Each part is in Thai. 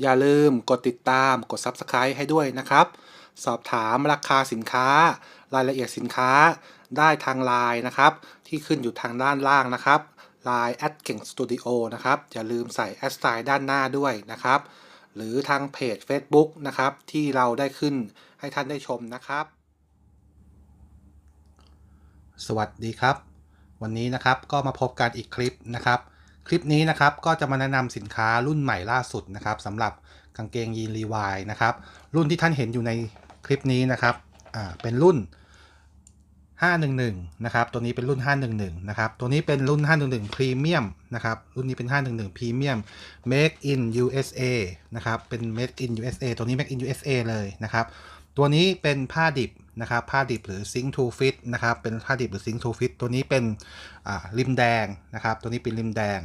อย่าลืมกดติดตามกด Subscribe ให้ด้วยนะครับ สอบถามราคาสินค้า รายละเอียดสินค้าได้ทางไลน์นะครับ ที่ขึ้นอยู่ทางด้านล่างนะครับ Line แอดเก่งสตูดิโอนะครับ อย่าลืมใส่แอดไซน์ด้านหน้าด้วยนะครับ หรือทางเพจ Facebook นะครับ ที่เราได้ขึ้นให้ท่านได้ชมนะครับ สวัสดีครับ วันนี้นะครับก็มาพบกันอีกคลิปนะครับ คลิปนี้นะครับก็จะมาแนะนำสินค้ารุ่นใหม่ล่าสุดนะครับสำหรับกางเกงยีนรีวายนะครับ รุ่นที่ท่านเห็นอยู่ในคลิปนี้นะครับอ่าเป็นรุ่น 511 นะครับ ตัวนี้เป็นรุ่น 511 นะครับ ตัวนี้เป็นรุ่น 511 Premium นะครับ รุ่นนี้เป็น 511 Premium Make in USA นะครับ เป็น Make in USA ตัวนี้ Make in USA เลยนะครับ ตัวนี้เป็นผ้าดิบนะครับ ผ้าดิบหรือ Sing to Fit นะครับ เป็นผ้าดิบหรือ Sing to Fit ตัวนี้เป็นริมแดงนะครับ ตัวนี้เป็นริมแดง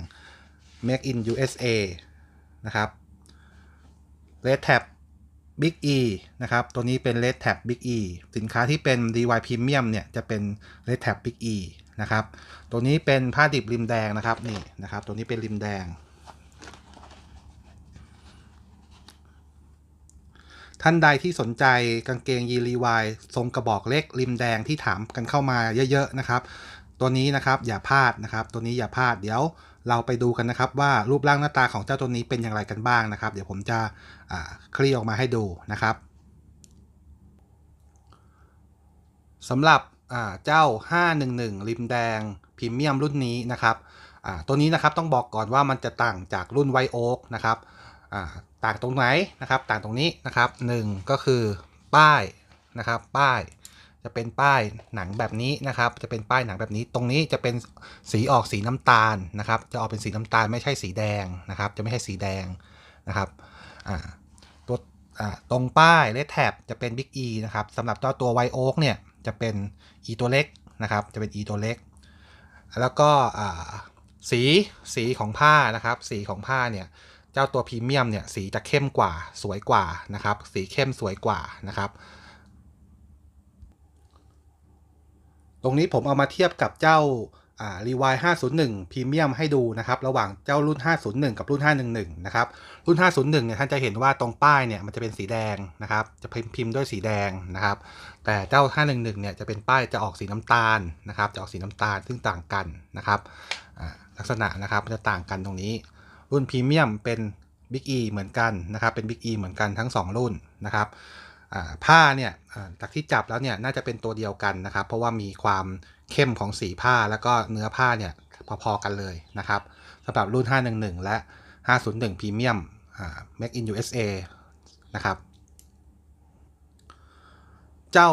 Make in USA นะครับ Red Tab Big E นะครับ ตัวนี้เป็น Red Tab Big E สินค้าที่เป็น DY Premium เนี่ย จะเป็น Red Tab Big E นะครับ ตัวนี้เป็นผ้าดิบริมแดงนะครับ นี่นะครับ ตัวนี้เป็นริมแดง ท่านใดที่สนใจกางเกงยีรีวายทรงกระบอกเล็กริมแดงที่ถามกันเข้ามาเยอะ ๆ นะครับ ตัวนี้นะครับอย่าพลาดนะครับ ตัวนี้อย่าพลาดเดี๋ยวเราไปดูกันนะครับ ว่ารูปร่างหน้าตาของเจ้าตัวนี้เป็นอย่างไรกันบ้างนะครับ เดี๋ยวผมจะคลี่ออกมาให้ดูนะครับสำหรับเจ้า 511 ริมแดงพรีเมียมรุ่นนี้นะครับตัวนี้นะครับต้องบอกก่อนว่ามันจะต่างจากรุ่นไวโอ๊กนะครับต่างตรงไหนนะครับ ต่างตรงนี้นะครับหนึ่งก็คือป้ายนะครับ ป้าย จะเป็นป้ายหนังแบบนี้นะครับ จะเป็นป้ายหนังแบบนี้ ตรงนี้จะเป็นสีออกสีน้ำตาลนะครับ จะออกเป็นสีน้ำตาลไม่ใช่สีแดงนะครับ จะไม่ใช่สีแดงนะครับตัวตรงป้ายเลดแท็บจะเป็น Big E นะครับสำหรับเจ้าตัวไวโอ๊กเนี่ยจะเป็น E ตัวเล็กนะครับ จะเป็น E ตัวเล็ก แล้วก็สีสีของผ้านะครับ สีของผ้าเนี่ยเจ้าตัวพรีเมียมเนี่ยสีจะเข้มกว่าสวยกว่านะครับ สีเข้มสวยกว่านะครับ ตรงนี้ผมเอามาเทียบกับเจ้ารีวาย501 พรีเมียมให้ดูนะครับ ระหว่างเจ้ารุ่น 501 กับรุ่น 511 นะครับ รุ่น 501 เนี่ยท่านจะเห็นว่าตรงป้ายเนี่ยมันจะเป็นสีแดงนะครับ จะพิมพ์มด้วยสีแดงนะครับ แต่เจ้า 511 เนี่ยจะเป็นป้ายจะออกสีน้ำตาลนะครับ จะออกสีน้ำตาลซึ่งต่างกันนะครับ ลักษณะนะครับมันจะต่างกันตรงนี้ รุ่นพรีเมียมเป็น Big E เหมือนกันนะครับ เป็น Big E เหมือนกันทั้ง 2 รุ่นนะครับ ผ้าเนี่ยจากที่จับแล้วเนี่ยน่าจะเป็นตัวเดียวกันนะครับ เพราะว่ามีความเข้มของสีผ้าแล้วก็เนื้อผ้าเนี่ยพอๆกันเลยนะครับสำหรับรุ่น 511 และ 501 Premium Make in USA นะครับ เจ้า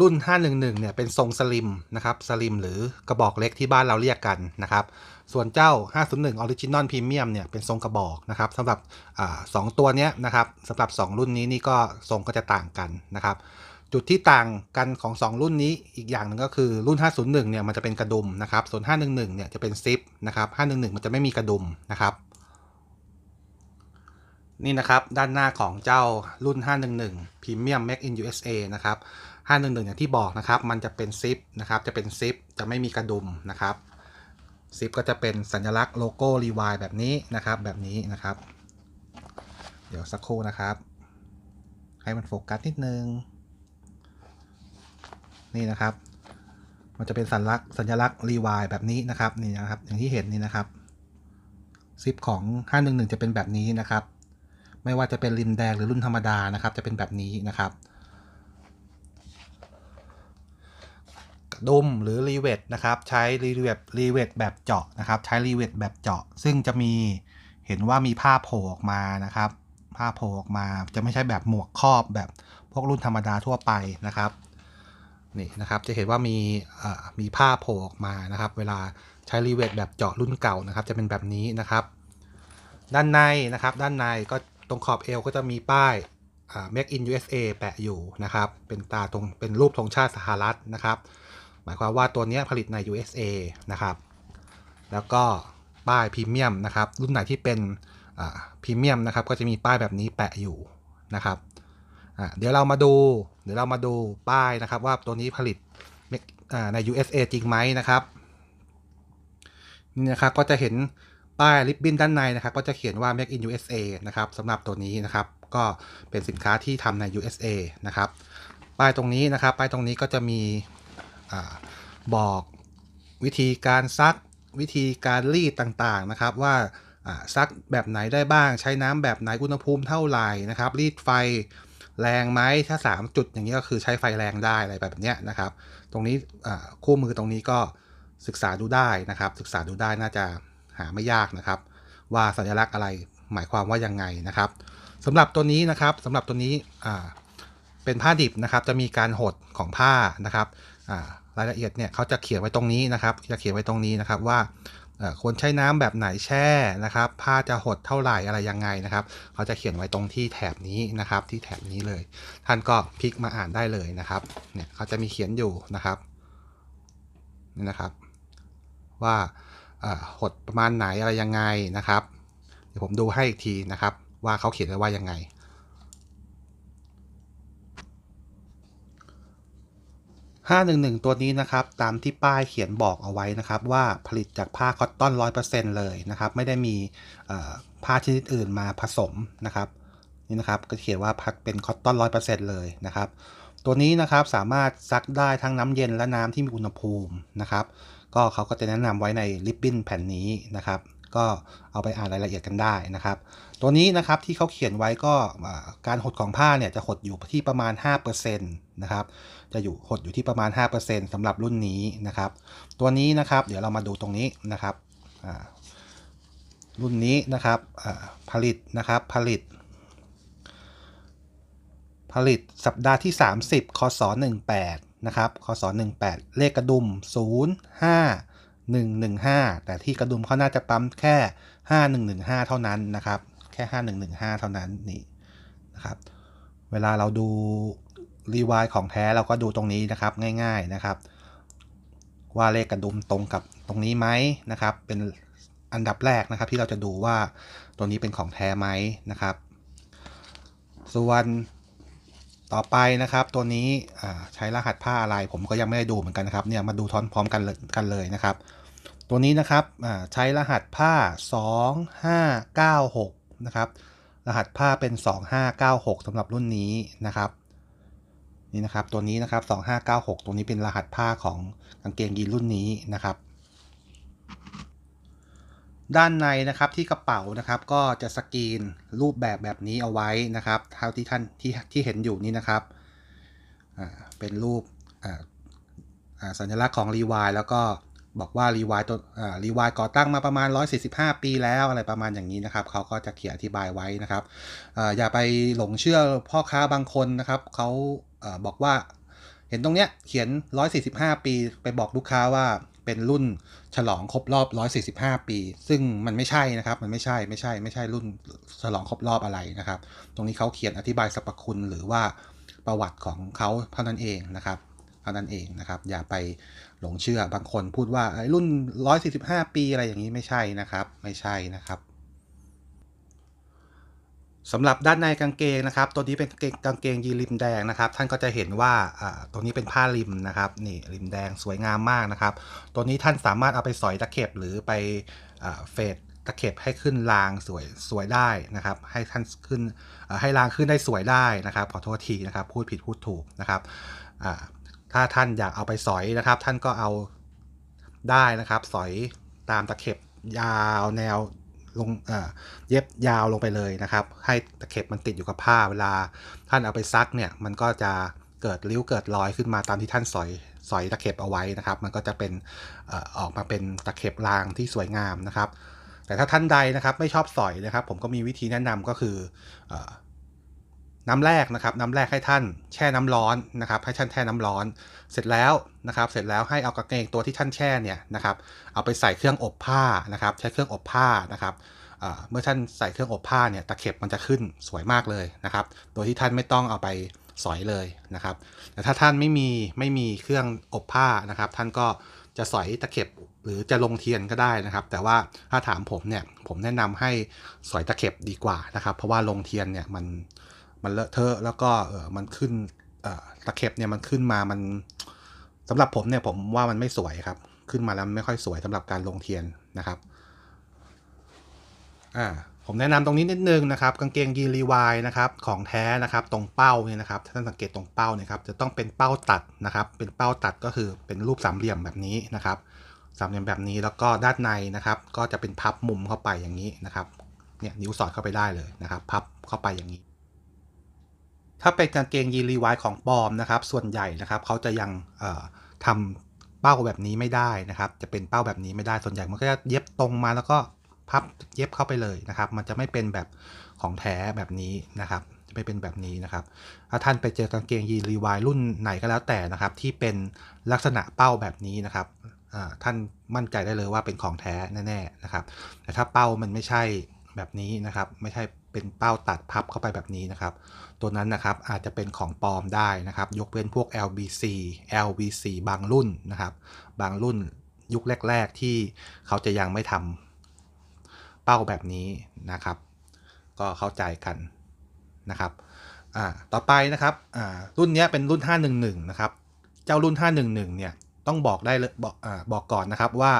รุ่น 511 เนี่ยเป็นทรงสลิมนะครับสลิมหรือกระบอกเล็กที่บ้านเราเรียกกันนะครับ ส่วนเจ้า 501 Original Premium เนี่ยเป็นทรงกระบอกนะครับสำหรับอสองตัวเนี้ยนะครับสำหรับ 2 รุ่นนี้นี่ก็ทรงก็จะต่างกันนะครับ จุดที่ต่างกันของ 2 รุ่นนี้อีกอย่างหนึ่งก็คือรุ่น 501 เนี่ยมันจะเป็นกระดุมนะครับ ส่วน 511 เนี่ยจะเป็นซิปนะครับ511 มันจะไม่มีกระดุมนะครับนี่นะครับด้านหน้าของเจ้ารุ่น 511 Premium Make in USA นะครับ 511 อย่างที่บอกนะครับ มันจะเป็นซิปนะครับ จะเป็นซิป จะไม่มีกระดุมนะครับ ซิปก็จะเป็นสัญลักษณ์โลโก้รีวายแบบนี้นะครับ แบบนี้นะครับ เดี๋ยวสักครู่นะครับ ให้มันโฟกัสนิดนึง นี่นะครับ มันจะเป็นสัญลักษณ์สัญลักษณ์รีวายแบบนี้นะครับ นี่นะครับ อย่างที่เห็นนี่นะครับ ซิปของ 511 จะเป็นแบบนี้นะครับ ไม่ว่าจะเป็นริมแดงหรือรุ่นธรรมดานะครับ จะเป็นแบบนี้นะครับ กระ ดุมหรือรีเวทนะครับ ใช้รีเวทรีเวทแบบเจาะนะครับ ใช้รีเวทแบบเจาะ ซึ่งจะมีเห็นว่ามีผ้าโผล่ออกมานะครับ ผ้าโผล่ออกมาจะไม่ใช่แบบหมวกครอบแบบพวกรุ่นธรรมดาทั่วไปนะครับนี่นะครับจะเห็นว่ามีมีผ้าโผล่ออกมานะครับ เวลาใช้รีเวทแบบเจาะรุ่นเก่านะครับ จะเป็นแบบนี้นะครับ ด้านในนะครับ ด้านในก็ตรงขอบเอวก็จะมีป้าย Make in USA แปะอยู่นะครับ เป็นตาตรงเป็นรูปธงชาติสหรัฐนะครับ มายความว่าตัวนี้ผลิตใน USA นะครับ แล้วก็ป้ายพรีเมียมนะครับ รุ่นไหนที่เป็นพรีเมียมนะครับ ก็จะมีป้ายแบบนี้แปะอยู่นะครับเดี๋ยวเรามาดู เดี๋ยวเรามาดูป้ายนะครับ ว่าตัวนี้ผลิตใน USA จริงไหมนะครับนี่นะครับก็จะเห็นป้ายริบบิ้นด้านในนะครับ ก็จะเขียนว่า Make in USA นะครับสำหรับตัวนี้นะครับ ก็เป็นสินค้าที่ทำใน USA นะครับ ป้ายตรงนี้นะครับ ป้ายตรงนี้ก็จะมี อบอกวิธีการซักวิธีการรีดต่างๆนะครับ ว่าซักแบบไหนได้บ้าง ใช้น้ำแบบไหนอุณหภูมิเท่าไหร่นะครับ รีดไฟแรงไหมถ้า 3 จุดอย่างนี้ก็คือใช้ไฟแรงได้อะไรแบบเนี้ยนะครับ ตรงนี้คู่มือตรงนี้ก็ศึกษาดูได้นะครับ ศึกษาดูได้น่าจะหาไม่ยากนะครับ ว่าสัญลักษณ์อะไรหมายความว่ายังไงนะครับสำหรับตัวนี้นะครับสำหรับตัวนี้เป็นผ้าดิบนะครับ จะมีการหดของผ้านะครับ รายละเอียดเนี่ยเขาจะเขียนไว้ตรงนี้นะครับ จะเขียนไว้ตรงนี้นะครับว่าควรใช้น้ำแบบไหนแช่นะครับ ผ้าจะหดเท่าไหร่อะไรยังไงนะครับ เขาจะเขียนไว้ตรงที่แถบนี้นะครับ ที่แถบนี้เลย ท่านก็พลิกมาอ่านได้เลยนะครับ เนี่ยเขาจะมีเขียนอยู่นะครับนี่นะครับ ว่าหดประมาณไหนอะไรยังไงนะครับ เดี๋ยวผมดูให้อีกทีนะครับ ว่าเขาเขียนไว้ว่ายังไง 511 ตัวนี้นะครับ ตามที่ป้ายเขียนบอกเอาไว้นะครับ ว่าผลิตจากผ้าคอตตอน 100%เลยนะครับ ไม่ได้มีผ้าชนิดอื่นมาผสมนะครับนี่นะครับก็เขียนว่าพักเป็นคอตตอน 100%เลยนะครับ ตัวนี้นะครับสามารถซักได้ทั้งน้ำเย็นและน้ำที่มีอุณหภูมินะครับ ก็เขาก็จะแนะนำไว้ในริบบิ้นแผ่นนี้นะครับ ก็เอาไปอ่านรายละเอียดกันได้นะครับ ตัวนี้นะครับที่เขาเขียนไว้ก็การหดของผ้าเนี่ยจะหดอยู่ที่ประมาณ5%นะครับจะอยู่หดอยู่ที่ประมาณ 5%สำหรับรุ่นนี้นะครับ ตัวนี้นะครับเดี๋ยวเรามาดูตรงนี้นะครับรุ่นนี้นะครับผลิตนะครับผลิต ผลิตสัปดาห์ที่ 30คศ18นะครับคศ18 เลขกระดุม 0 5 1 1 5 แต่ที่กระดุมเขาน่าจะปั๊มแค่ 5115 เท่านั้นนะครับ แค่ 5115 เท่านั้นนี่นะครับ เวลาเราดูรีวายของแท้เราก็ดูตรงนี้นะครับง่ายๆนะครับ ว่าเลขกระดุมตรงกับตรงนี้ไหมนะครับ เป็นอันดับแรกนะครับที่เราจะดูว่าตัวนี้เป็นของแท้ไหมนะครับ ส่วนต่อไปนะครับ ตัวนี้ใช้รหัสผ้าอะไรผมก็ยังไม่ได้ดูเหมือนกันนะครับเนี่ยมาดูทอนพร้อมกันเลยกันเลยนะครับ ตัวนี้นะครับใช้รหัสผ้า 2596 นะครับ รหัสผ้าเป็น 2596สำหรับรุ่นนี้นะครับนี่นะครับตัวนี้นะครับ 2596 ตัวนี้เป็นรหัสผ้าของกางเกงยีนรุ่นนี้นะครับ ด้านในนะครับที่กระเป๋านะครับก็จะสกรีนรูปแบบแบบนี้เอาไว้นะครับเท่าที่ท่านที่ที่เห็นอยู่นี่นะครับเป็นรูปสัญลักษณ์ของรีวายแล้วก็ บอกว่ารีวายตัวอ่ารีวายก่อตั้งมาประมาณ 145 ปีแล้วอะไรประมาณอย่างนี้นะครับเขาก็จะเขียนอธิบายไว้นะครับออย่าไปหลงเชื่อพ่อค้าบางคนนะครับเขาอบอกว่าเห็นตรงเนี้ยเขียน 145 ปีไปบอกลูกค้าว่าเป็นรุ่นฉลองครบรอบ 145 ปี ซึ่งมันไม่ใช่นะครับ มันไม่ใช่ ไม่ใช่ ไม่ใช่รุ่นฉลองครบรอบอะไรนะครับ ตรงนี้เขาเขียนอธิบายสรรพคุณหรือว่าประวัติของเขาเท่านั้นเองนะครับ ท่านั้นเองนะครับ อย่าไปหลงเชื่อบางคนพูดว่าไอ้รุ่น 145 ปีอะไรอย่างนี้ไม่ใช่นะครับ ไม่ใช่นะครับสำหรับด้านในกางเกงนะครับ ตัวนี้เป็นกางเกงเกงยีริมแดงนะครับ ท่านก็จะเห็นว่าตัวนี้เป็นผ้าริมนะครับนี่ริมแดงสวยงามมากนะครับ ตัวนี้ท่านสามารถเอาไปสอยตะเข็บหรือไปอเฟดตะเข็บให้ขึ้นรางสวยสวยได้นะครับ ให้ท่านขึ้นให้รางขึ้นได้สวยได้นะครับ ขอโทษทีนะครับ พูดผิดพูดถูกนะครับ ถ้าท่านอยากเอาไปสอยนะครับ ท่านก็เอาได้นะครับ สอยตามตะเข็บยาวแนวลงเอ่อเย็บยาวลงไปเลยนะครับ ให้ตะเข็บมันติดอยู่กับผ้าเวลา ท่านเอาไปซักเนี่ย มันก็จะเกิดริ้วเกิดรอยขึ้นมาตามที่ท่านสอยสอยตะเข็บเอาไว้นะครับ มันก็จะเป็นเอ่อออกมาเป็นตะเข็บรางที่สวยงามนะครับ แต่ถ้าท่านใดนะครับไม่ชอบสอยนะครับ ผมก็มีวิธีแนะนำก็คืออ น้ำแรกนะครับน้ำแรกให้ท่านแช่น้ำร้อนนะครับ ให้ท่านแช่น้ำร้อน เสร็จแล้วนะครับ เสร็จแล้วให้เอากางเกงตัวที่ท่านแช่เนี่ยนะครับ เอาไปใส่เครื่องอบผ้านะครับ ใช้เครื่องอบผ้านะครับเมื่อท่านใส่เครื่องอบผ้าเนี่ยตะเข็บมันจะขึ้นสวยมากเลยนะครับ โดยที่ท่านไม่ต้องเอาไปสอยเลยนะครับ แต่ถ้าท่านไม่มีไม่มีเครื่องอบผ้านะครับ ท่านก็จะสอยตะเข็บหรือจะลงเทียนก็ได้นะครับ แต่ว่าถ้าถามผมเนี่ยผมแนะนำให้สอยตะเข็บดีกว่านะครับ เพราะว่าลงเทียนเนี่ยมัน มันเลอะเทอะแล้วก็เออมันขึ้นเอ่อตะเข็บเนี่ยมันขึ้นมามันสำหรับผมเนี่ยผมว่ามันไม่สวยครับ ขึ้นมาแล้วไม่ค่อยสวยสำหรับการลงเทียนนะครับอ่าผมแนะนำตรงนี้นิดนึงนะครับ กางเกงยีนรีวายนะครับของแท้นะครับ ตรงเป้าเนี่ยนะครับท่านสังเกตตรงเป้าเนี่ยครับจะต้องเป็นเป้าตัดนะครับ เป็นเป้าตัดก็คือเป็นรูปสามเหลี่ยมแบบนี้นะครับสามเหลี่ยมแบบนี้แล้วก็ด้านในนะครับ ก็จะเป็นพับมุมเข้าไปอย่างนี้นะครับเนี่ยนิ้วสอดเข้าไปได้เลยนะครับ พับเข้าไปอย่างนี้ ถ้าเป็นกางเกงยีนรีวายของปลอมนะครับ ส่วนใหญ่นะครับเขาจะยังเอ่อทำเป้าแบบนี้ไม่ได้นะครับ จะเป็นเป้าแบบนี้ไม่ได้ส่วนใหญ่มันก็จะเย็บตรงมาแล้วก็พับเย็บเข้าไปเลยนะครับ มันจะไม่เป็นแบบของแท้แบบนี้นะครับจะไม่เป็นแบบนี้นะครับ ถ้าท่านไปเจอกางเกงยีนรีวายรุ่นไหนก็แล้วแต่นะครับ ที่เป็นลักษณะเป้าแบบนี้นะครับท่านมั่นใจได้เลยว่าเป็นของแท้แน่ๆนะครับ แต่ถ้าเป้ามันไม่ใช่ แบบนี้นะครับ ไม่ใช่เป็นเป้าตัดพับเข้าไปแบบนี้นะครับ ตัวนั้นนะครับอาจจะเป็นของปลอมได้นะครับ ยกเว้นพวก LBC LBC บางรุ่นนะครับ บางรุ่นยุคแรก ๆ ที่เขาจะยังไม่ทำเป้าแบบนี้นะครับ ก็เข้าใจกันนะครับต่อไปนะครับรุ่นนี้เป็นรุ่น 511 นะครับ เจ้ารุ่น 511 เนี่ย ต้องบอกได้บอกอ่าบอกก่อนนะครับว่า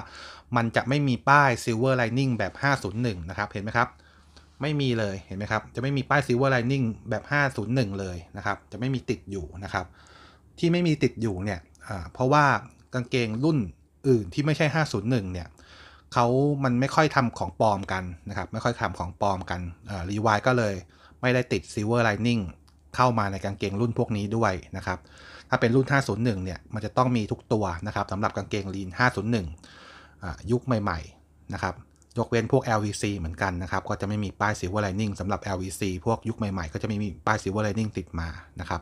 มันจะไม่มีป้าย Silver Lining แบบ 501 นะครับ เห็นไหมครับ ไม่มีเลย เห็นไหมครับ จะไม่มีป้าย Silver Lining แบบ 501 เลยนะครับ จะไม่มีติดอยู่นะครับ ที่ไม่มีติดอยู่เนี่ยเพราะว่ากางเกงรุ่นอื่นที่ไม่ใช่ 501 เนี่ยเขามันไม่ค่อยทำของปลอมกันนะครับ ไม่ค่อยทำของปลอมกันรีวายก็เลยไม่ได้ติด Silver Lining เข้ามาในกางเกงรุ่นพวกนี้ด้วยนะครับ ถ้าเป็นรุ่น 501 เนี่ย มันจะต้องมีทุกตัวนะครับสำหรับกางเกงลีน 501อ่า ยุคใหม่ๆนะครับยกเว้นพวก LVC เหมือนกันนะครับ ก็จะไม่มีป้าย Silver Lining สำหรับ LVC พวกยุคใหม่ๆ ก็จะไม่มีป้าย Silver Lining ติดมานะครับ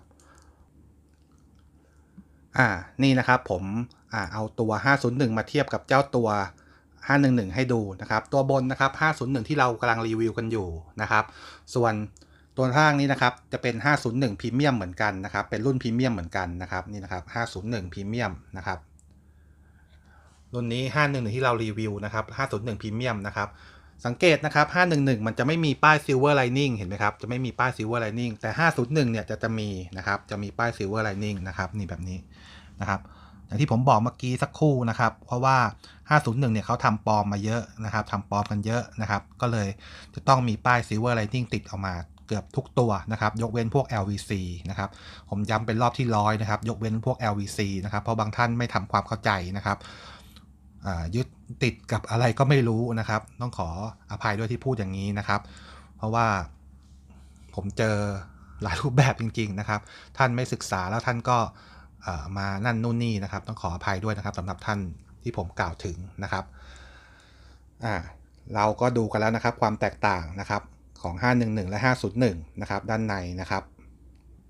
อ่า นี่นะครับผมอ่าเอาตัว 501 มาเทียบกับเจ้าตัว 511 ให้ดูนะครับ ตัวบนนะครับ 501 ที่เรากำลังรีวิวกันอยู่นะครับ ส่วนตัวข้างนี้นะครับ จะเป็น 501 พรีเมียมเหมือนกันนะครับ เป็นรุ่นพรีเมียมเหมือนกันนะครับ นี่นะครับ 501 พรีเมียมนะครับ รุ่นนี้ 511 ที่เรารีวิวนะครับ 501 พรีเมียมนะครับ สังเกตนะครับ 511 มันจะไม่มีป้าย Silver Lining เห็นไหมครับ จะไม่มีป้าย Silver Lining แต่ 501 เนี่ยจะจะมีนะครับ จะมีป้าย Silver Lining นะครับ นี่แบบนี้นะครับ อย่างที่ผมบอกเมื่อกี้สักครู่นะครับ เพราะว่า 501 เนี่ยเขาทำปลอมมาเยอะนะครับทำปลอมกันเยอะนะครับ ก็เลยจะต้องมีป้าย Silver Lining ติดออกมาเกือบทุกตัวนะครับ ยกเว้นพวก LVC นะครับ ผมย้ำเป็นรอบที่ร้อยนะครับ ยกเว้นพวก LVC นะครับ เพราะบางท่านไม่ทำความเข้าใจนะครับ ยึดติดกับอะไรก็ไม่รู้นะครับ ต้องขออภัยด้วยที่พูดอย่างนี้นะครับ เพราะว่าผมเจอหลายรูปแบบจริง ๆนะครับ ท่านไม่ศึกษาแล้วท่านก็มานั่นนู่นนี่นะครับ ต้องขออภัยด้วยนะครับสำหรับท่านที่ผมกล่าวถึงนะครับอ่าเราก็ดูกันแล้วนะครับความแตกต่างนะครับของ 511 และ 501 นะครับ ด้านในนะครับ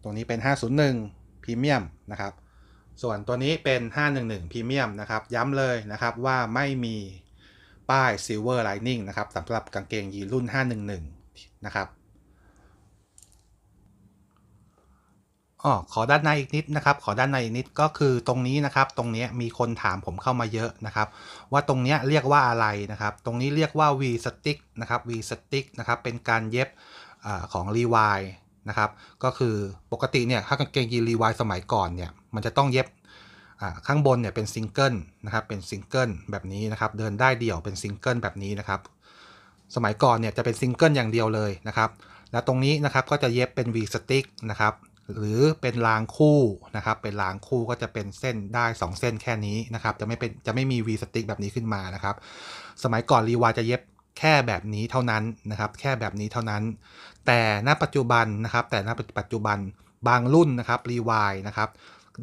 ตัวนี้เป็น 501 พรีเมียมนะครับ ส่วนตัวนี้เป็น 511พรีเมียมนะครับ ย้ำเลยนะครับว่าไม่มีป้าย Silver Lining นะครับสำหรับกางเกงยีนรุ่น 511 นะครับอ๋อขอด้านในอีกนิดนะครับ ขอด้านในอีกนิดก็คือตรงนี้นะครับ ตรงนี้มีคนถามผมเข้ามาเยอะนะครับ ว่าตรงนี้เรียกว่าอะไรนะครับ ตรงนี้เรียกว่า V stick นะครับ V stick นะครับ เป็นการเย็บอของ Levi นะครับ ก็คือปกติเนี่ยถ้ากางเกงยีน Levi สมัยก่อนเนี่ยมันจะต้องเย็บข้างบนเนี่ยเป็นซิงเกิลนะครับเป็นซิงเกิลแบบนี้นะครับเดินได้เดี่ยวเป็นซิงเกิลแบบนี้นะครับสมัยก่อนเนี่ยจะเป็นซิงเกิลอย่างเดียวเลยนะครับแล้วตรงนี้นะครับก็จะเย็บเป็น V stick นะครับหรือเป็นรางคู่นะครับเป็นรางคู่ก็จะเป็นเส้นได้ 2 เส้นแค่นี้นะครับจะไม่เป็นจะไม่มี V stick แบบนี้ขึ้นมานะครับสมัยก่อนรีวาจะเย็บ แค่แบบนี้เท่านั้นนะครับ แค่แบบนี้เท่านั้น แต่ณปัจจุบันนะครับ แต่ณปัจจุบันบางรุ่นนะครับรีวายนะครับ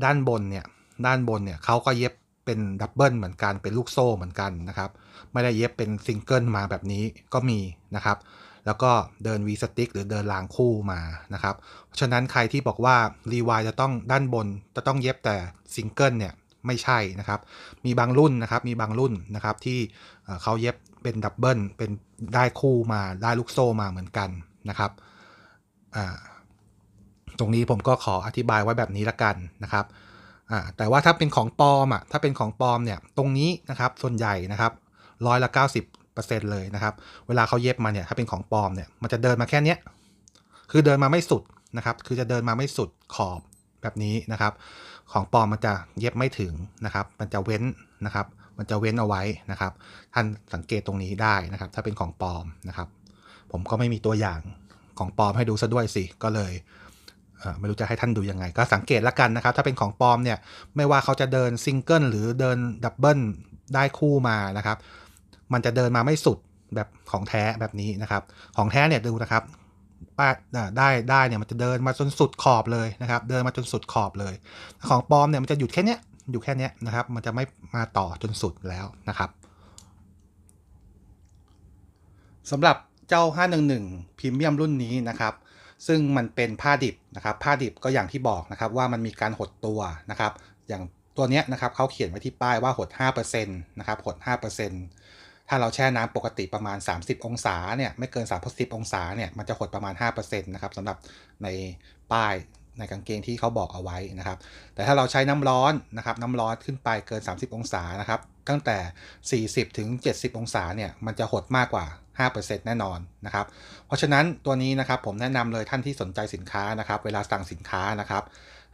ด้านบนเนี่ยด้านบนเนี่ยเขาก็เย็บเป็นดับเบิลเหมือนกันเป็นลูกโซ่เหมือนกันนะครับ ไม่ได้เย็บเป็นซิงเกิลมาแบบนี้ก็มีนะครับ แล้วก็เดิน V stick หรือเดินรางคู่มานะครับเพราะฉะนั้นใครที่บอกว่ารีวายจะต้องด้านบนจะต้องเย็บแต่ซิงเกิลเนี่ยไม่ใช่นะครับ มีบางรุ่นนะครับ มีบางรุ่นนะครับที่เขาเย็บ เป็นดับเบิลเป็นได้คู่มาได้ลูกโซ่มาเหมือนกันนะครับตรงนี้ผมก็ขออธิบายไว้แบบนี้ละกันนะครับแต่ว่าถ้าเป็นของปลอมอะถ้าเป็นของปลอมเนี่ยตรงนี้นะครับส่วนใหญ่นะครับร้อยละเก้าสิบเปอร์เซ็นต์เลยนะครับเวลาเขาเย็บมาเนี่ยถ้าเป็นของปลอมเนี่ยมันจะเดินมาแค่เนี้ยคือเดินมาไม่สุดนะครับ คือจะเดินมาไม่สุดขอบแบบนี้นะครับ ของปลอมมันจะเย็บไม่ถึงนะครับ มันจะเว้นนะครับ มันจะเว้นเอาไว้นะครับ ท่านสังเกตตรงนี้ได้นะครับ ถ้าเป็นของปลอมนะครับ ผมก็ไม่มีตัวอย่างของปลอมให้ดูซะด้วยสิก็เลยเไม่รู้จะให้ท่านดูยังไง ก็สังเกตแล้วกันนะครับ ถ้าเป็นของปลอมเนี่ยไม่ว่าเขาจะเดินซิงเกิลหรือเดินดับเบิลได้คู่มานะครับ มันจะเดินมาไม่สุดแบบของแท้แบบนี้นะครับ ของแท้เนี่ยดูนะครับป้าได้ได้เนี่ยมันจะเดินมาจนสุดขอบเลยนะครับ เดินมาจนสุดขอบเลย ของปลอมเนี่ยมันจะหยุดแค่เนี้ย อยู่แค่นี้นะครับ มันจะไม่มาต่อจนสุดแล้วนะครับสำหรับเจ้า 511พรีเมียมรุ่นนี้นะครับ ซึ่งมันเป็นผ้าดิบนะครับผ้าดิบก็อย่างที่บอกนะครับว่ามันมีการหดตัวนะครับ อย่างตัวเนี้ยนะครับเขาเขียนไว้ที่ป้ายว่าหด5%นะครับหด 5%ถ้าเราแช่น้ำปกติประมาณ 30 องศาเนี่ยไม่เกิน 30 องศาเนี่ยมันจะหดประมาณ5%นะครับสำหรับในป้าย ในกางเกงที่เขาบอกเอาไว้นะครับ แต่ถ้าเราใช้น้ำร้อนนะครับ น้ำร้อนขึ้นไปเกิน 30 องศานะครับ ตั้งแต่ 40 ถึง 70 องศาเนี่ย มันจะหดมากกว่า 5%แน่นอนนะครับ เพราะฉะนั้นตัวนี้นะครับผมแนะนำเลยท่านที่สนใจสินค้านะครับ เวลาสั่งสินค้านะครับ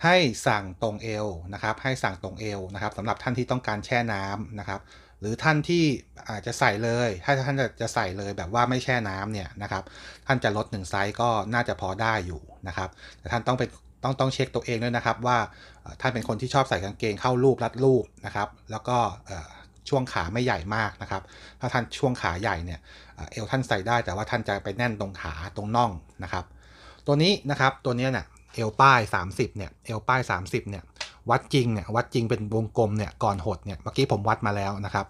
ให้สั่งตรงเอวนะครับ ให้สั่งตรงเอวนะครับสำหรับท่านที่ต้องการแช่น้ำนะครับหรือท่านที่อาจจะใส่เลย ถ้าท่านจะใส่เลยแบบว่าไม่แช่น้ำเนี่ยนะครับ ท่านจะลด1ไซส์ก็น่าจะพอได้อยู่นะครับ แต่ท่านต้องเป็น ต้องต้องเช็คตัวเองด้วยนะครับว่าท่านเป็นคนที่ชอบใส่กางเกงเข้ารูปรัดรูปนะครับ แล้วก็ช่วงขาไม่ใหญ่มากนะครับ ถ้าท่านช่วงขาใหญ่เนี่ยเอวท่านใส่ได้แต่ว่าท่านจะไปแน่นตรงขาตรงน่องนะครับ ตัวนี้นะครับตัวนี้เนี่ยเอวป้าย 30เนี่ยเอวป้าย 30เนี่ยวัดจริงเนี่ยวัดจริงเป็นวงกลมเนี่ยก่อนหดเนี่ยเมื่อกี้ผมวัดมาแล้วนะครับ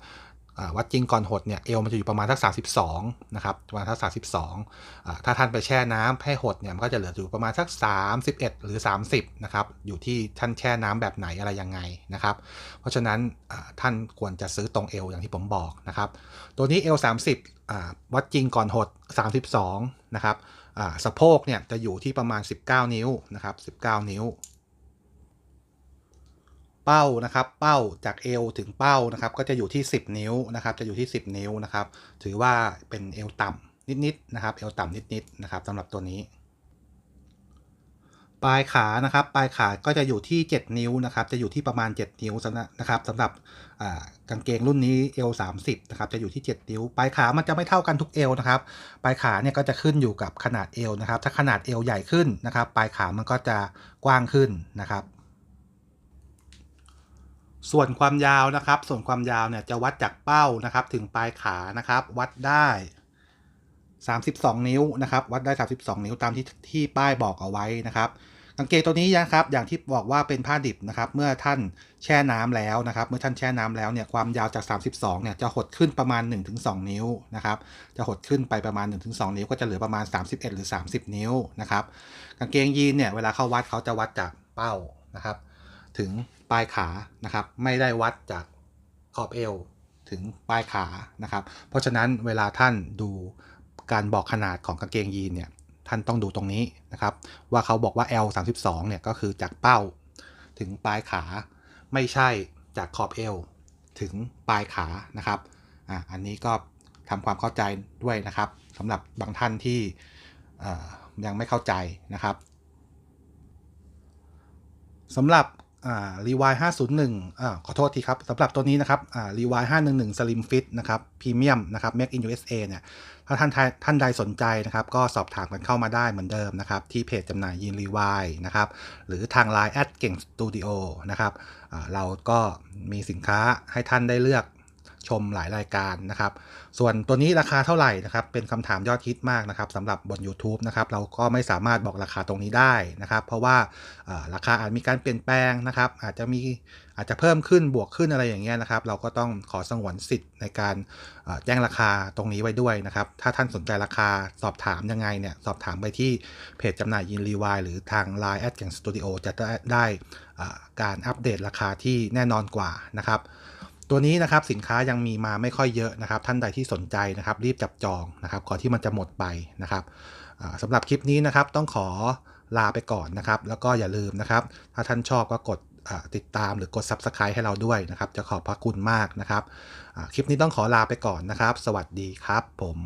วัดจริงก่อนหดเนี่ยเอวมันจะอยู่ประมาณทัก32นะครับประมาณทัก32อ่าถ้าท่านไปแช่น้ำให้หดเนี่ยมันก็จะเหลืออยู่ประมาณสัก31หรือ30นะครับอยู่ที่ท่านแช่น้ำแบบไหนอะไรยังไงนะครับ เพราะฉะนั้นท่านควรจะซื้อตรงเอวอย่างที่ผมบอกนะครับตัวนี้เอว30อ่าวัดจริงก่อนหด32นะครับสะโพกเนี่ยจะอยู่ที่ประมาณ 19 นิ้วนะครับ19 นิ้ว เป้านะครับ เป้าจากเอวถึงเป้านะครับ ก็จะอยู่ที่ 10 นิ้วนะครับ จะอยู่ที่ 10 นิ้วนะครับ ถือว่าเป็นเอวต่ำนิดๆนะครับ เอวต่ำนิดๆนะครับสำหรับตัวนี้ ปลายขานะครับ ปลายขาก็จะอยู่ที่ 7 นิ้วนะครับ จะอยู่ที่ประมาณ 7 นิ้วสำหรับนะครับสำหรับกางเกงรุ่นนี้เอว30นะครับ จะอยู่ที่ 7 นิ้ว ปลายขามันจะไม่เท่ากันทุกเอวนะครับ ปลายขาเนี่ยก็จะขึ้นอยู่กับขนาดเอวนะครับ ถ้าขนาดเอวใหญ่ขึ้นนะครับ ปลายขามันก็จะกว้างขึ้นนะครับ ส่วนความยาวนะครับ ส่วนความยาวเนี่ยจะวัดจากเป้านะครับ ถึงปลายขานะครับ วัดได้ 32 นิ้วนะครับ วัดได้ 32 นิ้วตามที่ที่ป้ายบอกเอาไว้นะครับกางเกงตัวนี้นะครับ อย่างที่บอกว่าเป็นผ้าดิบนะครับ เมื่อท่านแช่น้ำแล้วนะครับ เมื่อท่านแช่น้ำแล้วเนี่ยความยาวจาก 32 เนี่ยจะหดขึ้นประมาณ 1-2 นิ้วนะครับ จะหดขึ้นไปประมาณ 1-2 นิ้วก็จะเหลือประมาณ 31 หรือ 30 นิ้วนะครับ กางเกงยีนเนี่ยเวลาเข้าวัดเขาจะวัดจากเป้านะครับ ถึงปลายขานะครับ ไม่ได้วัดจากขอบเอวถึงปลายขานะครับ เพราะฉะนั้นเวลาท่านดูการบอกขนาดของกางเกงยีนเนี่ยท่านต้องดูตรงนี้นะครับ ว่าเขาบอกว่า L 32เนี่ยก็คือจากเป้าถึงปลายขาไม่ใช่จากขอบเอวถึงปลายขานะครับอะอันนี้ก็ทำความเข้าใจด้วยนะครับสำหรับบางท่านที่ยังไม่เข้าใจนะครับสำหรับ รีวายห้าศูนย์หนึ่งขอโทษทีครับสำหรับตัวนี้นะครับรีวายห้าหนึ่งหนึ่งสลิมฟิตนะครับพรีเมียมนะครับ Make in USA เนี่ย ถ้าท่านท่านใดสนใจนะครับ ก็สอบถามกันเข้ามาได้เหมือนเดิมนะครับ ที่เพจจำหน่ายยีนรีวายนะครับ หรือทางไลน์แอดเก่งสตูดิโอนะครับเราก็มีสินค้าให้ท่านได้เลือก ชมหลายรายการนะครับ ส่วนตัวนี้ราคาเท่าไหร่นะครับ เป็นคำถามยอดฮิตมากนะครับสำหรับบน YouTube นะครับ เราก็ไม่สามารถบอกราคาตรงนี้ได้นะครับ เพราะว่าราคาอาจมีการเปลี่ยนแปลงนะครับ อาจจะมีอาจจะเพิ่มขึ้นบวกขึ้นอะไรอย่างเงี้ยนะครับ เราก็ต้องขอสงวนสิทธิ์ในการแจ้งราคาตรงนี้ไว้ด้วยนะครับ ถ้าท่านสนใจราคาสอบถามยังไงเนี่ย สอบถามไปที่เพจจำหน่ายยินรีวายหรือทาง Line แอดแกงสตูดิโอจะได้การอัปเดตราคาที่แน่นอนกว่านะครับ ตัวนี้นะครับสินค้ายังมีมาไม่ค่อยเยอะนะครับ ท่านใดที่สนใจนะครับ รีบจับจองนะครับก่อนที่มันจะหมดไปนะครับสำหรับคลิปนี้นะครับต้องขอลาไปก่อนนะครับ แล้วก็อย่าลืมนะครับ ถ้าท่านชอบก็กดติดตามหรือกด Subscribe ให้เราด้วยนะครับ จะขอบพระคุณมากนะครับ คลิปนี้ต้องขอลาไปก่อนนะครับ สวัสดีครับผม